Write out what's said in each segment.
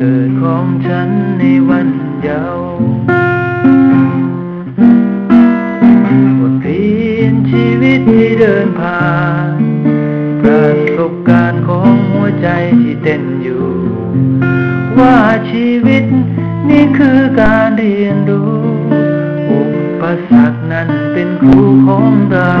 เกิดของฉันในวันเยาว์บทเรียนชีวิตที่เดินผ่าน ประสบการณ์ของหัวใจที่เต้นอยู่ ว่าชีวิตนี่คือการเรียนรู้ อุปสรรคนั้นเป็นครูของเรา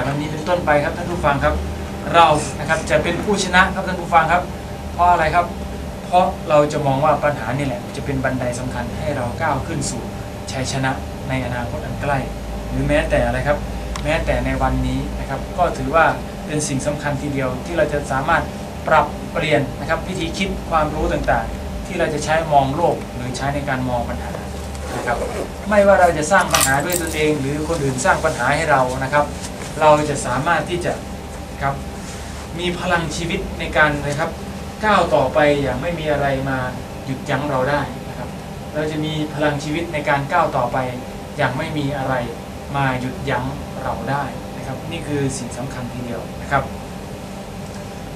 นับตั้งแต่วันนี้เป็นต้นไปครับท่านผู้ฟังครับ เรานะครับจะเป็นผู้ชนะครับท่านผู้ฟังครับ เพราะอะไรครับ เพราะเราจะมองว่าปัญหานี่แหละ จะเป็นบันไดสำคัญให้เราก้าวขึ้นสู่ชัยชนะในอนาคตอันใกล้ หรือแม้แต่อะไรครับ แม้แต่ในวันนี้นะครับ ก็ถือว่าเป็นสิ่งสำคัญทีเดียวที่เราจะสามารถปรับเปลี่ยนนะครับวิธีคิดความรู้ต่างๆ ที่เราจะใช้มองโลกหรือใช้ในการมองปัญหานะครับไม่ว่าเราจะสร้างปัญหาด้วยตนเอง หรือคนอื่นสร้างปัญหาให้เรานะครับ เราจะสามารถที่จะครับมีพลังชีวิตในการนะครับก้าวต่อไปอย่างไม่มีอะไรมาหยุดยั้งเราได้นะครับ เราจะมีพลังชีวิตในการก้าวต่อไป อย่างไม่มีอะไรมาหยุดยั้งเราได้นะครับ นี่คือสิ่งสำคัญทีเดียวนะครับ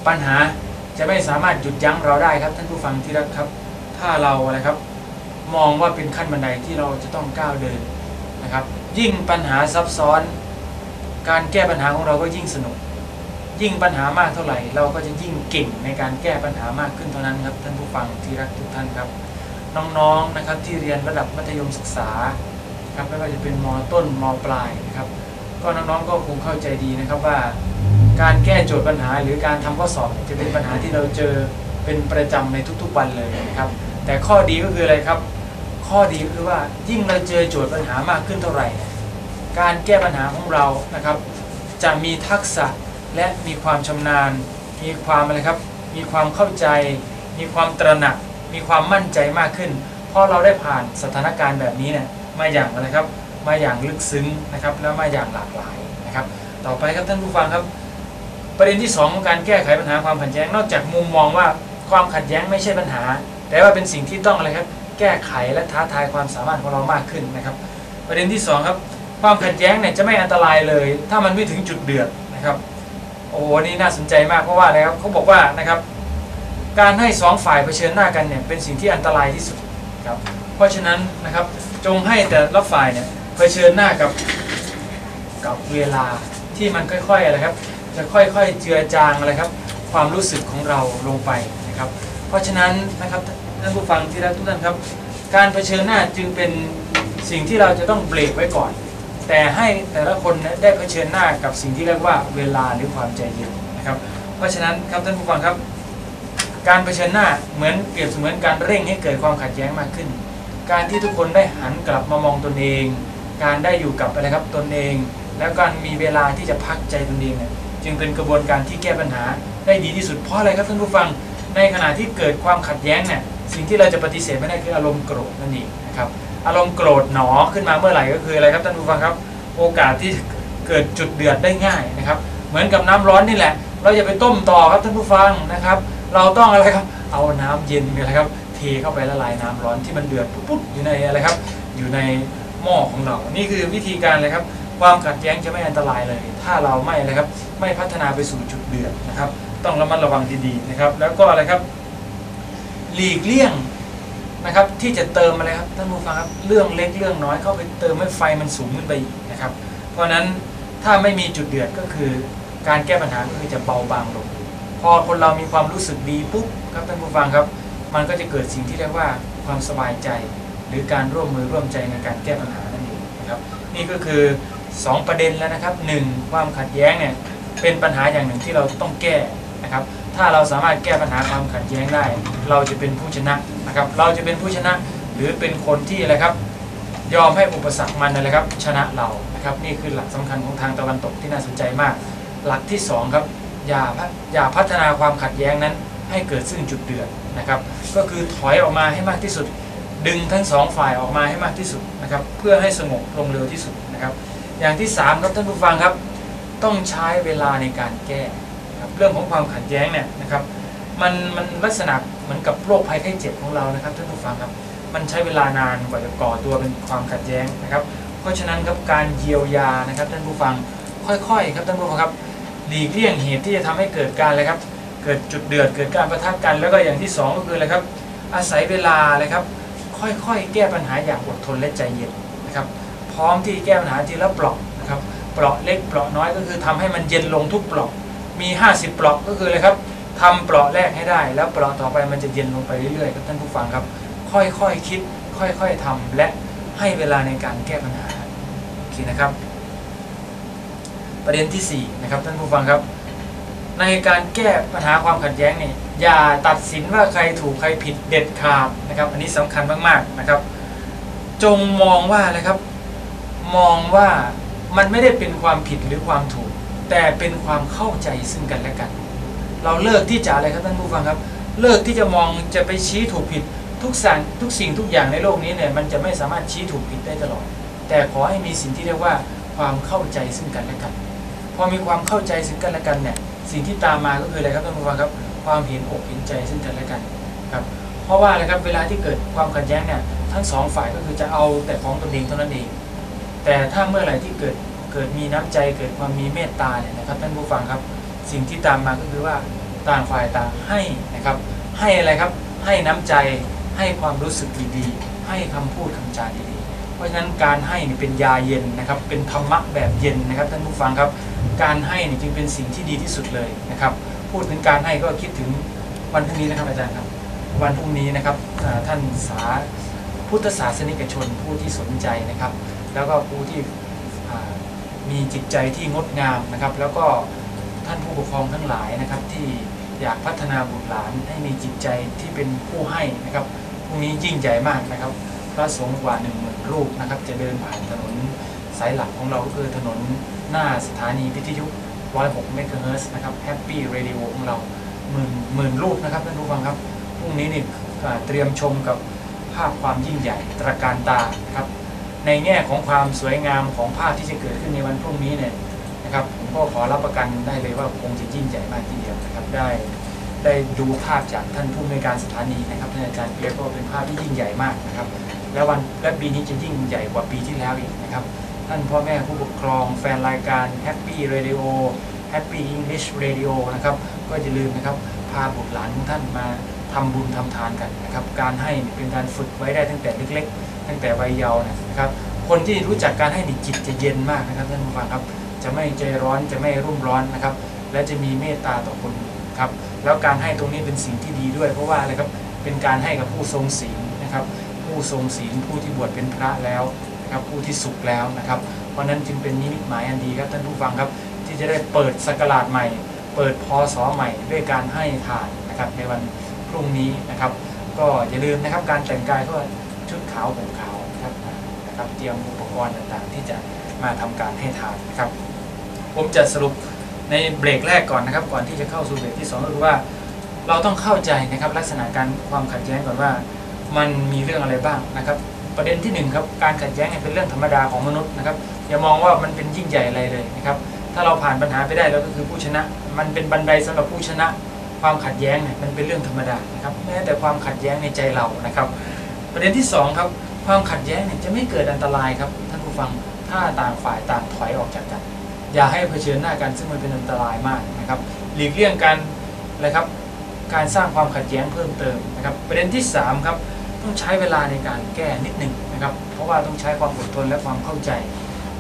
ปัญหาจะไม่สามารถหยุดยั้งเราได้ครับ ท่านผู้ฟังที่รักครับ ถ้าเราอะไรครับมองว่าเป็นขั้นบันไดที่เราจะต้องก้าวเดินนะครับ ยิ่งปัญหาซับซ้อน การแก้ปัญหาของเราก็ยิ่งสนุก ยิ่งปัญหามากเท่าไหร่ เราก็จะยิ่งเก่งในการแก้ปัญหามากขึ้นเท่านั้นครับท่านผู้ฟังที่รักทุกท่านครับ น้องๆนะครับที่เรียนระดับมัธยมศึกษาครับไม่ว่าจะเป็นมต้นมปลายนะครับ ก็น้องๆก็คงเข้าใจดีนะครับว่า การแก้โจทย์ปัญหาหรือการทำข้อสอบจะเป็นปัญหาที่เราเจอเป็นประจำในทุกๆวันเลยนะครับ แต่ข้อดีก็คืออะไรครับ ข้อดีก็คือว่ายิ่งเราเจอโจทย์ปัญหามากขึ้นเท่าไหร่ การแก้ปัญหาของเรานะครับ จะมีทักษะและมีความชำนาญ มีความอะไรครับ มีความเข้าใจ มีความตระหนัก มีความมั่นใจมากขึ้น เพราะเราได้ผ่านสถานการณ์แบบนี้เนี่ยมาอย่างอะไรครับ มาอย่างลึกซึ้งนะครับ แล้วมาอย่างหลากหลายนะครับ ต่อไปครับท่านผู้ฟังครับ ประเด็นที่สองของการแก้ไขปัญหาความขัดแย้งนอกจากมุมมองว่าความขัดแย้งไม่ใช่ปัญหา แต่ว่าเป็นสิ่งที่ต้องอะไรครับ แก้ไขและท้าทายความสามารถของเรามากขึ้นนะครับ ประเด็นที่สองครับ ความขัดแย้งเนี่ยจะไม่อันตรายเลย ถ้ามันไม่ถึงจุดเดือดนะครับโอ้โหนี่น่าสนใจมากเพราะว่าอะครับเขาบอกว่านะครับ การให้สองฝ่ายเผชิญหน้ากันเนี่ยเป็นสิ่งที่อันตรายที่สุดครับเพราะฉะนั้นนะครับจงให้แต่ละฝ่ายเนี่ยเผชิญหน้ากับกับเวลาที่มันค่อยๆอะไรครับจะค่อยๆเจือจางอะไรครับ ความรู้สึกของเราลงไปนะครับ เพราะฉะนั้นนะครับท่านผู้ฟังที่รักทุกท่านครับ การเผชิญหน้าจึงเป็นสิ่งที่เราจะต้องเบรกไว้ก่อน แต่ให้แต่ละคนได้เผชิญหน้ากับสิ่งที่เรียกว่าเวลาหรือความใจเย็นนะครับ เพราะฉะนั้นครับท่านผู้ฟังครับ การเผชิญหน้าเหมือนเปรียบเสมือนการเร่งให้เกิดความขัดแย้งมากขึ้น การที่ทุกคนได้หันกลับมามองตนเอง การได้อยู่กับอะไรครับตนเอง แล้วการมีเวลาที่จะพักใจตนเองเนี่ยจึงเป็นกระบวนการที่แก้ปัญหาได้ดีที่สุดเพราะอะไรครับท่านผู้ฟัง ในขณะที่เกิดความขัดแย้งเนี่ยสิ่งที่เราจะปฏิเสธไม่ได้คืออารมณ์โกรธนั่นเองนะครับ อารมณ์โกรธหนอขึ้นมาเมื่อไหร่ก็คืออะไรครับท่านผู้ฟังครับ โอกาสที่เกิดจุดเดือดได้ง่ายนะครับ เหมือนกับน้ำร้อนนี่แหละ เราอย่าไปต้มต่อครับท่านผู้ฟังนะครับ เราต้องอะไรครับ เอาน้ำเย็นอะไรครับ เทเข้าไปละลายน้ำร้อนที่มันเดือดปุ๊บๆอยู่ในอะไรครับ อยู่ในหม้อของเรา นี่คือวิธีการเลยครับ ความขัดแย้งจะไม่อันตรายเลย ถ้าเราไม่อะไรครับ ไม่พัฒนาไปสู่จุดเดือดนะครับ ต้องระมัดระวังดีๆนะครับ แล้วก็อะไรครับ หลีกเลี่ยง นะครับ ที่จะเติมอะไรครับท่านผู้ฟังครับเรื่องเล็กเรื่องน้อยเข้าไปเติมให้ไฟมันสูงขึ้นไปอีกนะครับ เพราะฉะนั้นถ้าไม่มีจุดเดือดก็คือ การแก้ปัญหาก็คือจะเบาบางลง พอคนเรามีความรู้สึกดีปุ๊บครับท่านผู้ฟังครับ มันก็จะเกิดสิ่งที่เรียกว่าความสบายใจ หรือการร่วมมือร่วมใจในการแก้ปัญหานั่นเองนะครับ นี่ก็คือ 2 ประเด็นแล้วนะครับหนึ่งความขัดแย้งเนี่ยเป็นปัญหาอย่างหนึ่งที่เราต้องแก้นะครับ ถ้าเราสามารถแก้ปัญหาความขัดแย้งได้ เราจะเป็นผู้ชนะนะครับ เราจะเป็นผู้ชนะหรือเป็นคนที่อะไรครับ ยอมให้อุปสรรคมันอะครับ ชนะเรานะครับ นี่คือหลักสำคัญของทางตะวันตกที่น่าสนใจมาก หลักที่สองครับอย่าอย่าพัฒนาความขัดแย้งนั้น ให้เกิดซึ่งจุดเดือดนะครับ ก็คือถอยออกมาให้มากที่สุด ดึงทั้งสองฝ่ายออกมาให้มากที่สุดนะครับ เพื่อให้สงบลงเร็วที่สุดนะครับ อย่างที่สามครับท่านผู้ฟังครับ ต้องใช้เวลาในการแก้ นะครับเรื่องของความขัดแย้งเนี่ยนะครับมันมันลักษณะเหมือนกับโรคภัยไข้เจ็บของเรานะครับท่านผู้ฟังครับมันใช้เวลานานกว่าจะก่อตัวเป็นความขัดแย้งนะครับ เพราะฉะนั้นครับการเยียวยานะครับท่านผู้ฟังค่อยๆครับท่านผู้ฟังครับหลีกเลี่ยงเหตุที่จะทำให้เกิดการอะไรครับเกิดจุดเดือดเกิดการประทะกันแล้วก็อย่างที่สองก็คืออะไรครับอาศัยเวลาเลยครับค่อยๆ แก้ปัญหาอย่างอดทนและใจเย็นนะครับพร้อมที่แก้ปัญหาทีละเปลาะนะครับเปลาะเล็กเปลาะน้อยก็คือทำให้มันเย็นลงทุกเปลาะ มี 50 เปลาะก็คืออะไรครับทำเปลาะแรกให้ได้ แล้วเปลาะต่อไปมันจะเย็นลงไปเรื่อยๆครับท่านผู้ฟังครับ ค่อยๆคคิด ค่อยๆทำและให้เวลาในการแก้ปัญหาโอเคนะครับ ประเด็นที่4นะครับท่านผู้ฟังครับ ในการแก้ปัญหาความขัดแย้งเนี่ยอย่าตัดสินว่าใครถูกใครผิดเด็ดขาดนะครับ อันนี้สำคัญมากๆนะครับ จงมองว่าอะไรครับ มองว่ามันไม่ได้เป็นความผิดหรือความถูก แต่เป็นความเข้าใจซึ่งกันและกัน เราเลิกที่จะอะไรครับท่านผู้ฟังครับ เลิกที่จะมองจะไปชี้ถูกผิดทุกสิ่งทุกสิ่งทุกอย่างในโลกนี้เนี่ยมันจะไม่สามารถชี้ถูกผิดได้ตลอด แต่ขอให้มีสิ่งที่เรียกว่าความเข้าใจซึ่งกันและกัน พอมีความเข้าใจซึ่งกันและกันเนี่ยสิ่งที่ตามมาก็คืออะไรครับท่านผู้ฟังครับ ความเห็นอกเห็นใจซึ่งกันและกันครับ เพราะว่าอะไรครับเวลาที่เกิดความขัดแย้งเนี่ยทั้งสองฝ่ายก็คือจะเอาแต่ของตนเองเท่านั้นเองแต่ถ้าเมื่อไหร่ที่เกิด เกิดมีน้ำใจเกิดความมีเมตตาเนี่ยนะครับท่านผู้ฟังครับ สิ่งที่ตามมาก็คือว่าต่างฝ่ายต่างให้นะครับ ให้อะไรครับให้น้ำใจให้ความรู้สึกดีๆ ให้คำพูดคำจาดีๆ เพราะฉะนั้นการให้นี่เป็นยาเย็นนะครับ เป็นธรรมะแบบเย็นนะครับท่านผู้ฟังครับ การให้นี่จึงเป็นสิ่งที่ดีที่สุดเลยนะครับ พูดถึงการให้ก็คิดถึงวันพรุ่งนี้นะครับอาจารย์ครับ วันพรุ่งนี้นะครับท่านสาพุทธศาสนิกชนผู้ที่สนใจนะครับ แล้วก็ผู้ที่ มีจิตใจที่งดงามนะครับ แล้วก็ท่านผู้ปกครองทั้งหลายนะครับ ที่อยากพัฒนาบุตรหลานให้มีจิตใจที่เป็นผู้ให้นะครับพรุ่งนี้ยิ่งใหญ่มากนะครับ พระสงฆ์กว่าหนึ่งหมื่นรูปนะครับ จะเดินผ่านถนนสายหลักของเราก็คือถนนหน้าสถานีวิทยุ106เมกะเฮิรตซ์นะครับแฮปปี้เรดิโอของเราหมื่นหมื่นรูปนะครับท่านผู้ฟังครับพรุ่งนี้นี่เตรียมชมกับภาพความยิ่งใหญ่ตระการตาครับ ในแง่ของความสวยงามของภาพที่จะเกิดขึ้นในวันพรุ่งนี้เนี่ยนะครับผมก็ขอรับประกันได้เลยว่าคงจะยิ่งใหญ่มากทีเดียวนะครับได้ได้ดูภาพจากท่านผู้อำนวยการสถานีนะครับท่านอาจารย์เปียกก็เป็นภาพที่ยิ่งใหญ่มากนะครับ และวันและปีนี้จะยิ่งใหญ่กว่าปีที่แล้วอีกนะครับ ท่านพ่อแม่ผู้ปกครองแฟนรายการ Happy Radio Happy English Radio นะครับก็อย่าลืมนะครับพาบุตรหลานของท่านมาทำบุญทำทานกันนะครับการให้เป็นการฝึกไว้ได้ตั้งแต่เล็กๆ ตั้งแต่วัยเยาว์นะครับ คนที่รู้จักการให้นี่จิตจะเย็นมากนะครับท่านผู้ฟังครับ จะไม่ใจร้อนจะไม่รุ่มร้อนนะครับ และจะมีเมตตาต่อคนครับ แล้วการให้ตรงนี้เป็นสิ่งที่ดีด้วย เพราะว่าอะไรครับเป็นการให้กับผู้ทรงศีลนะครับ ผู้ทรงศีลผู้ที่บวชเป็นพระแล้วนะครับผู้ที่สุขแล้วนะครับ เพราะนั้นจึงเป็นนิมิตหมายอันดีครับท่านผู้ฟังครับ ที่จะได้เปิดสกราชใหม่ เปิดพศใหม่ ด้วยการให้ทานนะครับในวันพรุ่งนี้นะครับ ก็อย่าลืมนะครับการแต่งกายก็ ชุดขาวผมขาวนะครับนะครับเตรียมอุปกรณ์ต่างๆ ที่จะมาทำการให้ทานนะครับ ผมจะสรุปในเบรกแรกก่อนนะครับ ก่อนที่จะเข้าสู่เบรกที่สองก็คือว่า เราต้องเข้าใจนะครับลักษณะการความขัดแย้งก่อนว่า มันมีเรื่องอะไรบ้างนะครับ ประเด็นที่หนึ่งครับการขัดแย้งเป็นเรื่องธรรมดาของมนุษย์นะครับอย่ามองว่ามันเป็นยิ่งใหญ่อะไรเลยนะครับ ถ้าเราผ่านปัญหาไปได้เราก็คือผู้ชนะ มันเป็นบันไดสำหรับผู้ชนะ ความขัดแย้งเนี่ยมันเป็นเรื่องธรรมดานะครับแม้แต่ความขัดแย้งในใจเรานะครับ ประเด็นที่สองครับความขัดแย้งเนี่ยจะไม่เกิดอันตรายครับท่านผู้ฟังถ้าต่างฝ่ายต่างถอยออกจากกัน อย่าให้เผชิญหน้ากันซึ่งมันเป็นอันตรายมากนะครับ หลีกเลี่ยงการอะไรครับการสร้างความขัดแย้งเพิ่มเติมนะครับประเด็นที่สามครับ ต้องใช้เวลาในการแก้นิดหนึ่งนะครับ เพราะว่าต้องใช้ความอดทนและความเข้าใจ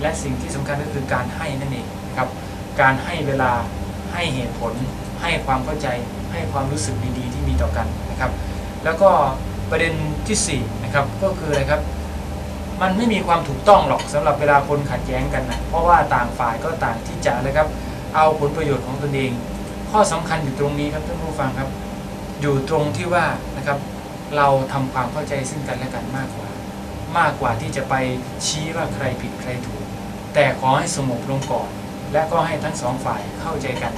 และสิ่งที่สำคัญก็คือการให้นั่นเองนะครับการให้เวลาให้เหตุผล ให้ความเข้าใจ ให้ความรู้สึกดีๆที่มีต่อกันนะครับ แล้วก็ ประเด็นที่สี่นะครับก็คืออะไรครับ มันไม่มีความถูกต้องหรอกสำหรับเวลาคนขัดแย้งกันนะเพราะว่าต่างฝ่ายก็ต่างที่จะเลยครับ เอาผลประโยชน์ของตนเอง ข้อสำคัญอยู่ตรงนี้ครับท่านผู้ฟังครับ อยู่ตรงที่ว่านะครับ เราทำความเข้าใจซึ่งกันและกันมากกว่า มากกว่าที่จะไปชี้ว่าใครผิดใครถูก แต่ขอให้สงบลงก่อน และก็ให้ทั้งสองฝ่ายเข้าใจกัน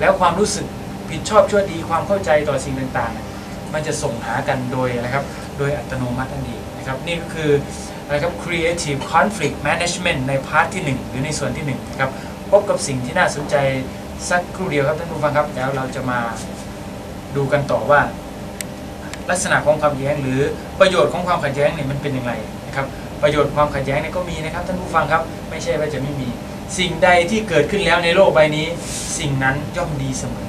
แล้วความรู้สึกผิดชอบชั่วดีความเข้าใจต่อสิ่งต่างๆนี่ย มันจะส่งหากันโดยนะครับโดยอัตโนมัตินั่นเองนะครับนี่ก็คือนะครับ creative conflict management ในพาร์ทที่ 1 หรือในส่วนที่1นะครับพบกับสิ่งที่น่าสนใจสักครู่เดียวครับท่านผู้ฟังครับแล้วเราจะมาดูกันต่อว่า ลักษณะของความขัดแย้งหรือประโยชน์ของความขัดแย้งเนี่ยมันเป็นอย่างไรนะครับประโยชน์ความขัดแย้งเนี่ยก็มีนะครับท่านผู้ฟังครับไม่ใช่ว่าจะไม่มี สิ่งใดที่เกิดขึ้นแล้วในโลกใบนี้ สิ่งนั้นย่อมดีเสมอ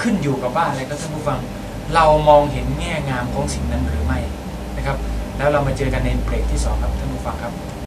ขึ้นอยู่กับว่าอะไรครับท่านผู้ฟัง เรามองเห็นแง่งามของสิ่งนั้นหรือไม่นะครับ แล้วเรามาเจอกันในเบรกที่สองครับท่านผู้ฟังครับ